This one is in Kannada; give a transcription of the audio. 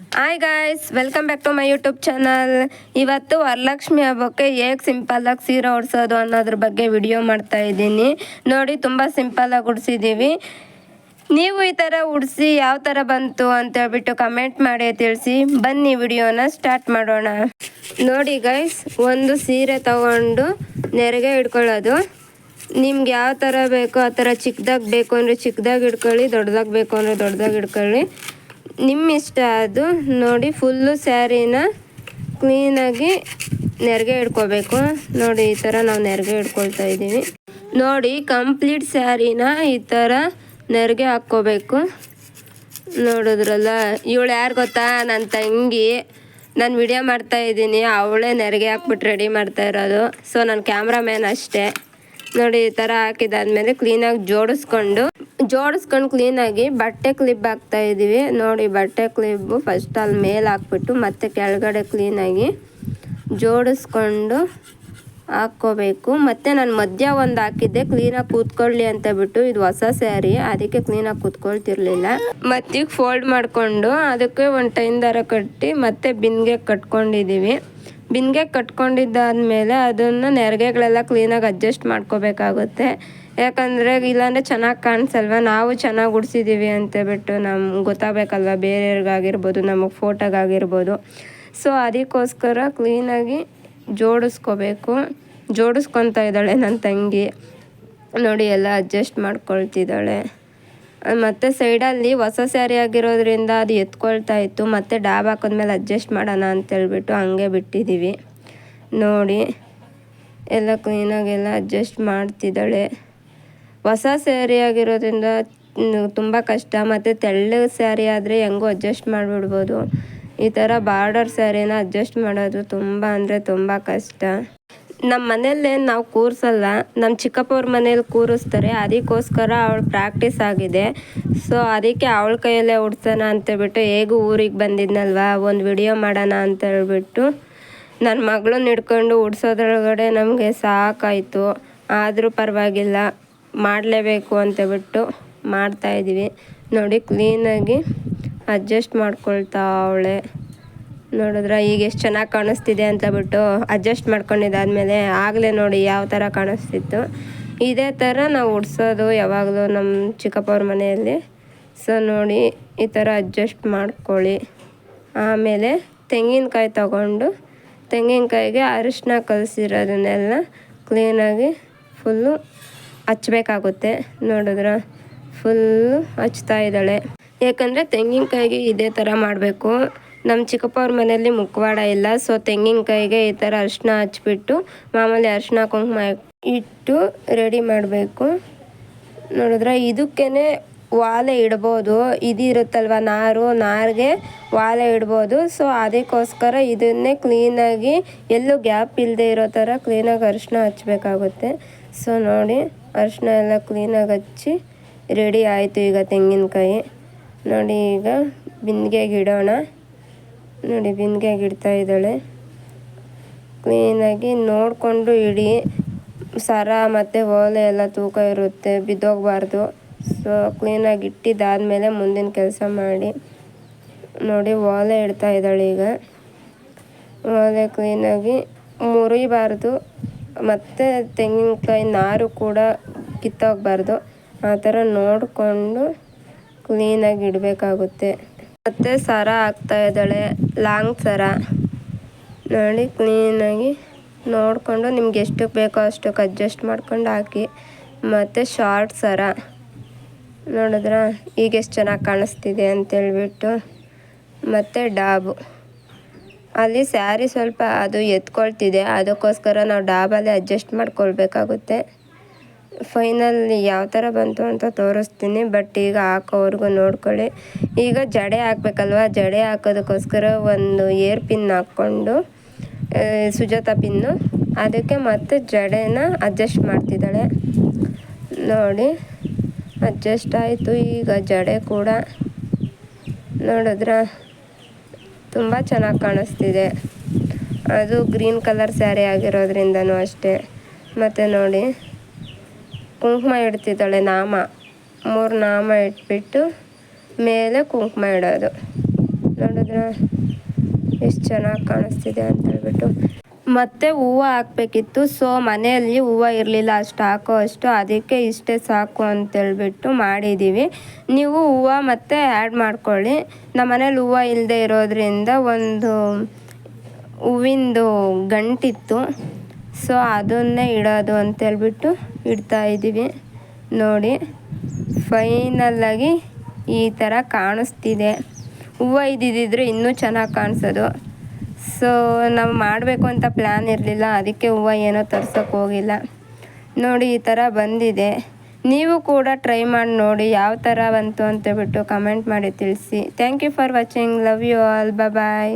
Hi guys welcome back to my YouTube channel ಇವತ್ತು ವರಲಕ್ಷ್ಮಿ ಹಬ್ಬಕ್ಕೆ ಹೇಗೆ ಸಿಂಪಲ್ಲಾಗಿ ಸೀರೆ ಉಡ್ಸೋದು ಅನ್ನೋದ್ರ ಬಗ್ಗೆ ವಿಡಿಯೋ ಮಾಡ್ತಾ ಇದ್ದೀನಿ. ನೋಡಿ, ತುಂಬ ಸಿಂಪಲ್ಲಾಗಿ ಉಡ್ಸಿದ್ದೀವಿ ನೀವು ಈ ಥರ ಉಡಿಸಿ ಯಾವ ಥರ ಬಂತು ಅಂತ ಹೇಳ್ಬಿಟ್ಟು ಕಮೆಂಟ್ ಮಾಡಿ ತಿಳಿಸಿ. ಬನ್ನಿ ವಿಡಿಯೋನ ಸ್ಟಾರ್ಟ್ ಮಾಡೋಣ. ನೋಡಿ ಗೈಸ್ ಒಂದು ಸೀರೆ ತಗೊಂಡು ನೆರಿಗೆ ಇಟ್ಕೊಳ್ಳೋದು ನಿಮ್ಗೆ ಯಾವ ಥರ ಬೇಕೋ ಆ ಥರ ಚಿಕ್ಕದಾಗಿ ಬೇಕು ಅಂದರೆ ಚಿಕ್ಕದಾಗಿ ಇಟ್ಕೊಳ್ಳಿ ದೊಡ್ಡದಾಗಿ ಬೇಕು ಅಂದರೆ ದೊಡ್ಡದಾಗಿ ಇಟ್ಕೊಳ್ಳಿ ನಿಮ್ಮ ಇಷ್ಟ ಅದು. ನೋಡಿ ಫುಲ್ಲು ಸ್ಯಾರಿನ ಕ್ಲೀನಾಗಿ ನೆರಿಗೆ ಇಟ್ಕೋಬೇಕು. ನೋಡಿ, ಈ ಥರ ನಾವು ನೆರಿಗೆ ಇಟ್ಕೊಳ್ತಾ ಇದ್ದೀವಿ. ನೋಡಿ ಕಂಪ್ಲೀಟ್ ಸ್ಯಾರಿನ ಈ ಥರ ನೆರಿಗೆ ಹಾಕ್ಕೋಬೇಕು. ನೋಡಿದ್ರಲ್ಲ, ಇವಳು ಯಾರು ಗೊತ್ತಾ? ನನ್ನ ತಂಗಿ. ನಾನು ವಿಡಿಯೋ ಮಾಡ್ತಾ ಇದ್ದೀನಿ. ಅವಳೇ ನೆರಿಗೆ ಹಾಕ್ಬಿಟ್ಟು ರೆಡಿ ಮಾಡ್ತಾ ಇರೋದು. ಸೊ ನನ್ನ ಕ್ಯಾಮ್ರಾಮ್ಯಾನ್ ಅಷ್ಟೇ. ನೋಡಿ ಈ ಥರ ಹಾಕಿದಾದ್ಮೇಲೆ ಕ್ಲೀನಾಗಿ ಜೋಡಿಸ್ಕೊಂಡು ಜೋಡಿಸ್ಕೊಂಡು ಕ್ಲೀನಾಗಿ ಬಟ್ಟೆ ಕ್ಲಿಪ್ ಹಾಕ್ತಾ ಇದ್ದೀವಿ ನೋಡಿ ಬಟ್ಟೆ ಕ್ಲಿಪ್ ಫಸ್ಟ್ ಅಲ್ಲಿ ಮೇಲೆ ಹಾಕ್ಬಿಟ್ಟು ಮತ್ತೆ ಕೆಳಗಡೆ ಕ್ಲೀನಾಗಿ ಜೋಡಿಸ್ಕೊಂಡು ಹಾಕ್ಕೋಬೇಕು. ಮತ್ತು ನಾನು ಮಧ್ಯ ಒಂದು ಹಾಕಿದ್ದೆ ಕ್ಲೀನಾಗಿ ಕೂತ್ಕೊಳ್ಳಿ ಅಂತ ಬಿಟ್ಟು ಇದು ಹೊಸ ಸ್ಯಾರಿ ಅದಕ್ಕೆ ಕ್ಲೀನಾಗಿ ಕೂತ್ಕೊಳ್ತಿರ್ಲಿಲ್ಲ. ಮತ್ತೀಗ ಫೋಲ್ಡ್ ಮಾಡಿಕೊಂಡು ಅದಕ್ಕೆ ಒಂದು ಟೈನ್ ದಾರ ಕಟ್ಟಿ ಮತ್ತೆ ಬಿನ್ಗೆ ಕಟ್ಕೊಂಡಿದ್ದೀವಿ ಬಿನ್ಗೆ ಕಟ್ಕೊಂಡಿದ್ದಾದ್ಮೇಲೆ ಅದನ್ನು ನೆರಿಗೆಗಳೆಲ್ಲ ಕ್ಲೀನಾಗಿ ಅಡ್ಜಸ್ಟ್ ಮಾಡ್ಕೋಬೇಕಾಗುತ್ತೆ. ಯಾಕಂದರೆ ಇಲ್ಲಾಂದರೆ ಚೆನ್ನಾಗಿ ಕಾಣಿಸಲ್ವ? ನಾವು ಚೆನ್ನಾಗಿ ಉಡ್ಸಿದ್ದೀವಿ ಅಂತ ಬಿಟ್ಟು ನಮ್ಗೆ ಗೊತ್ತಾಗಬೇಕಲ್ವ? ಬೇರೆಯವ್ರಿಗಾಗಿರ್ಬೋದು, ನಮಗೆ ಫೋಟೋಗಾಗಿರ್ಬೋದು. ಸೊ ಅದಕ್ಕೋಸ್ಕರ ಕ್ಲೀನಾಗಿ ಜೋಡಿಸ್ಕೋಬೇಕು. ಜೋಡಿಸ್ಕೊತಾ ಇದ್ದಾಳೆ ನನ್ನ ತಂಗಿ. ನೋಡಿ, ಎಲ್ಲ ಅಡ್ಜಸ್ಟ್ ಮಾಡ್ಕೊಳ್ತಿದ್ದಾಳೆ. ಮತ್ತು ಸೈಡಲ್ಲಿ ಹೊಸ ಸ್ಯಾರಿ ಆಗಿರೋದ್ರಿಂದ ಅದು ಎತ್ಕೊಳ್ತಾ ಇತ್ತು. ಮತ್ತು ಡಾಬ್ ಹಾಕಿದ್ಮೇಲೆ ಅಡ್ಜಸ್ಟ್ ಮಾಡೋಣ ಅಂತೇಳ್ಬಿಟ್ಟು ಹಂಗೆ ಬಿಟ್ಟಿದ್ದೀವಿ ನೋಡಿ, ಎಲ್ಲ ಕ್ಲೀನಾಗೆಲ್ಲ ಅಡ್ಜಸ್ಟ್ ಮಾಡ್ತಿದ್ದಾಳೆ. ಹೊಸ ಸ್ಯಾರಿ ಆಗಿರೋದ್ರಿಂದ ತುಂಬ ಕಷ್ಟ. ಮತ್ತು ತೆಳ್ಳ ಸ್ಯಾರಿ ಆದರೆ ಹೆಂಗೂ ಅಡ್ಜಸ್ಟ್ ಮಾಡಿಬಿಡ್ಬೋದು. ಈ ಥರ ಬಾರ್ಡರ್ ಸ್ಯಾರಿನ ಅಡ್ಜಸ್ಟ್ ಮಾಡೋದು ತುಂಬ ಅಂದರೆ ತುಂಬ ಕಷ್ಟ. ನಮ್ಮ ಮನೆಯಲ್ಲೇ ನಾವು ಕೂರಿಸಲ್ಲ ನಮ್ಮ ಚಿಕ್ಕಪ್ಪವ್ರ ಮನೇಲಿ ಕೂರಿಸ್ತಾರೆ, ಅದಕ್ಕೋಸ್ಕರ ಅವಳು ಪ್ರಾಕ್ಟೀಸ್ ಆಗಿದೆ. ಸೊ ಅದಕ್ಕೆ ಅವಳ ಕೈಯಲ್ಲೇ ಉಡ್ಸೋಣ ಅಂತೇಳ್ಬಿಟ್ಟು ಹೇಗೂ ಊರಿಗೆ ಬಂದಿದ್ನಲ್ವ, ಒಂದು ವಿಡಿಯೋ ಮಾಡೋಣ ಅಂತ ಹೇಳ್ಬಿಟ್ಟು ನನ್ನ ಮಗಳನ್ನ ಹಿಡ್ಕೊಂಡು ಉಡ್ಸೋದ್ರೊಳಗಡೆ ನಮಗೆ ಸಾಕಾಯಿತು. ಆದರೂ ಪರವಾಗಿಲ್ಲ, ಮಾಡಲೇಬೇಕು ಅಂತೇಳ್ಬಿಟ್ಟು ಮಾಡ್ತಾಯಿದ್ದೀವಿ ನೋಡಿ ಕ್ಲೀನಾಗಿ ಅಡ್ಜಸ್ಟ್ ಮಾಡ್ಕೊಳ್ತಾ ಅವಳೆ. ನೋಡಿದ್ರೆ ಈಗ ಎಷ್ಟು ಚೆನ್ನಾಗಿ ಕಾಣಿಸ್ತಿದೆ ಅಂತ ಬಿಟ್ಟು ಅಡ್ಜಸ್ಟ್ ಮಾಡ್ಕೊಂಡಿದ್ದಾದ್ಮೇಲೆ ಆಗಲೇ ನೋಡಿ ಯಾವ ಥರ ಕಾಣಿಸ್ತಿತ್ತು. ಇದೇ ಥರ ನಾವು ಉಡ್ಸೋದು ಯಾವಾಗಲೂ ನಮ್ಮ ಚಿಕ್ಕಪ್ಪವ್ರ ಮನೆಯಲ್ಲಿ. ಸೊ ನೋಡಿ ಈ ಥರ ಅಡ್ಜಸ್ಟ್ ಮಾಡ್ಕೊಳ್ಳಿ. ಆಮೇಲೆ ತೆಂಗಿನಕಾಯಿ ತಗೊಂಡು ತೆಂಗಿನಕಾಯಿಗೆ ಅರಿಶಿನ ಕಲಸಿರೋದನ್ನೆಲ್ಲ ಕ್ಲೀನಾಗಿ ಫುಲ್ಲು ಹಚ್ಚಬೇಕಾಗುತ್ತೆ ನೋಡಿದ್ರೆ ಫುಲ್ಲು ಹಚ್ತಾ ಇದ್ದಾಳೆ. ಯಾಕಂದರೆ ತೆಂಗಿನಕಾಯಿಗೆ ಇದೇ ಥರ ಮಾಡಬೇಕು. ನಮ್ಮ ಚಿಕ್ಕಪ್ಪವ್ರ ಮನೆಯಲ್ಲಿ ಮುಖವಾಡ ಇಲ್ಲ. ಸೊ ತೆಂಗಿನಕಾಯಿಗೆ ಈ ಥರ ಅರಿಶಿನ ಹಚ್ಬಿಟ್ಟು, ಮಾಮೂಲಿ ಅರಿಶಿನ ಕುಂಕುಮ ಇಟ್ಟು ರೆಡಿ ಮಾಡಬೇಕು. ನೋಡಿದ್ರೆ ಇದಕ್ಕೇ ವಾಲೆ ಇಡ್ಬೋದು. ಇದಿರುತ್ತಲ್ವ ನಾರು? ನಾರಿಗೆ ವಾಲೆ ಇಡ್ಬೋದು. ಸೊ ಅದಕ್ಕೋಸ್ಕರ ಇದನ್ನೇ ಕ್ಲೀನಾಗಿ ಎಲ್ಲೂ ಗ್ಯಾಪ್ ಇಲ್ಲದೆ ಇರೋ ಥರ ಕ್ಲೀನಾಗಿ ಅರಿಶಿನ ಹಚ್ಬೇಕಾಗುತ್ತೆ. ಸೊ ನೋಡಿ, ಅರಿಶಿನ ಎಲ್ಲ ಕ್ಲೀನಾಗಿ ಹಚ್ಚಿ ರೆಡಿ ಆಯಿತು ಈಗ ತೆಂಗಿನಕಾಯಿ. ನೋಡಿ ಈಗ ಬಿಂದಿಗೆಗೆ ಇಡೋಣ ನೋಡಿ ಬಿಂದಿಗೆ ಇಡ್ತಾ ಇದ್ದಾಳೆ. ಕ್ಲೀನಾಗಿ ನೋಡಿಕೊಂಡು ಇಡಿ. ಸರ ಮತ್ತು ಓಲೆ ಎಲ್ಲ ತೂಕ ಇರುತ್ತೆ, ಬಿದ್ದೋಗಬಾರ್ದು. ಸೊ ಕ್ಲೀನಾಗಿ ಇಟ್ಟಿದ್ದಾದಮೇಲೆ ಮುಂದಿನ ಕೆಲಸ ಮಾಡಿ. ನೋಡಿ, ಓಲೆ ಇಡ್ತಾ ಇದ್ದಾಳೆ ಈಗ. ಓಲೆ ಕ್ಲೀನಾಗಿ ಮುರಿಬಾರ್ದು. ಮತ್ತು ತೆಂಗಿನಕಾಯಿ ನಾರು ಕೂಡ ಕಿತ್ತೋಗಬಾರ್ದು. ಆ ಥರ ನೋಡಿಕೊಂಡು ಕ್ಲೀನಾಗಿ ಇಡಬೇಕಾಗುತ್ತೆ. ಮತ್ತು ಸರ ಹಾಕ್ತಾ ಇದ್ದಾಳೆ. ಲಾಂಗ್ ಸರ. ನೋಡಿ, ಕ್ಲೀನಾಗಿ ನೋಡಿಕೊಂಡು ನಿಮ್ಗೆ ಎಷ್ಟಕ್ಕೆ ಬೇಕೋ ಅಷ್ಟಕ್ಕೆ ಅಡ್ಜಸ್ಟ್ ಮಾಡ್ಕೊಂಡು ಹಾಕಿ. ಮತ್ತು ಶಾರ್ಟ್ ಸರ. ನೋಡಿದ್ರ? ಈಗ ಎಷ್ಟು ಚೆನ್ನಾಗಿ ಕಾಣಿಸ್ತಿದೆ ಅಂತೇಳ್ಬಿಟ್ಟು. ಮತ್ತು ಡಾಬು. ಅಲ್ಲಿ ಸ್ಯಾರಿ ಸ್ವಲ್ಪ ಅದು ಎತ್ಕೊಳ್ತಿದೆ. ಅದಕ್ಕೋಸ್ಕರ ನಾವು ಡಾಬಲ್ಲಿ ಅಡ್ಜಸ್ಟ್ ಮಾಡ್ಕೊಳ್ಬೇಕಾಗುತ್ತೆ. ಫೈನಲ್ ಯಾವ ಥರ ಬಂತು ಅಂತ ತೋರಿಸ್ತೀನಿ, ಬಟ್ ಈಗ ಹಾಕೋವರೆಗೂ ನೋಡ್ಕೊಳ್ಳಿ. ಈಗ ಜಡೆ ಹಾಕ್ಬೇಕಲ್ವ? ಜಡೆ ಹಾಕೋದಕ್ಕೋಸ್ಕರ ಒಂದು ಏರ್ ಪಿನ್ ಹಾಕ್ಕೊಂಡು ಸುಜಾತ ಪಿನ್ನು. ಅದಕ್ಕೆ ಮತ್ತೆ ಜಡೆನ ಅಡ್ಜಸ್ಟ್ ಮಾಡ್ತಿದ್ದಾಳೆ. ನೋಡಿ, ಅಡ್ಜಸ್ಟ್ ಆಯಿತು. ಈಗ ಜಡೆ ಕೂಡ ನೋಡಿದ್ರ? ತುಂಬ ಚೆನ್ನಾಗಿ ಕಾಣಿಸ್ತಿದೆ. ಅದು ಗ್ರೀನ್ ಕಲರ್ ಸ್ಯಾರಿ ಆಗಿರೋದ್ರಿಂದನೂ ಅಷ್ಟೇ. ಮತ್ತು ನೋಡಿ. ಕುಂಕುಮ ಇಡ್ತಿದ್ದಾಳೆ ನಾಮ. ಮೂರು ನಾಮ ಇಟ್ಬಿಟ್ಟು ಮೇಲೆ ಕುಂಕುಮ ಇಡೋದು. ನೋಡಿದ್ರೆ ಎಷ್ಟು ಚೆನ್ನಾಗಿ ಕಾಣಿಸ್ತಿದೆ ಅಂತ ಹೇಳ್ಬಿಟ್ಟು. ಮತ್ತೆ ಹೂವು ಹಾಕ್ಬೇಕಿತ್ತು. ಸೊ, ಮನೆಯಲ್ಲಿ ಹೂವು ಇರಲಿಲ್ಲ. ಅಷ್ಟು ಹಾಕೋ ಅಷ್ಟು ಅದಕ್ಕೆ ಇಷ್ಟೇ ಸಾಕು ಅಂತೇಳ್ಬಿಟ್ಟು ಮಾಡಿದ್ದೀವಿ ನೀವು ಹೂವು ಮತ್ತೆ ಆ್ಯಡ್ ಮಾಡ್ಕೊಳ್ಳಿ. ನಮ್ಮ ಮನೇಲಿ ಹೂವು ಇಲ್ಲದೆ ಇರೋದ್ರಿಂದ ಒಂದು ಹೂವಿಂದು ಗಂಟಿತ್ತು. ಸೊ, ಅದನ್ನೇ ಇಡೋದು ಅಂತೇಳ್ಬಿಟ್ಟು ಇಡ್ತಾ ಇದ್ದೀವಿ. ನೋಡಿ ಫೈನಲ್ಲಾಗಿ ಈ ಥರ ಕಾಣಿಸ್ತಿದೆ. ಹೂವು ಇದ್ದಿದ್ದರೆ ಇನ್ನೂ ಚೆನ್ನಾಗಿ ಕಾಣಿಸೋದು. ಸೊ ನಾವು ಮಾಡಬೇಕು ಅಂತ ಪ್ಲ್ಯಾನ್ ಇರಲಿಲ್ಲ. ಅದಕ್ಕೆ ಹೂವು ಏನೋ ತರ್ಸೋಕೆ ಹೋಗಿಲ್ಲ. ನೋಡಿ, ಈ ಥರ ಬಂದಿದೆ. ನೀವು ಕೂಡ ಟ್ರೈ ಮಾಡಿ ನೋಡಿ ಯಾವ ಥರ ಬಂತು ಅಂತೇಳ್ಬಿಟ್ಟು ಕಮೆಂಟ್ ಮಾಡಿ ತಿಳಿಸಿ. Thank you for watching love you all bye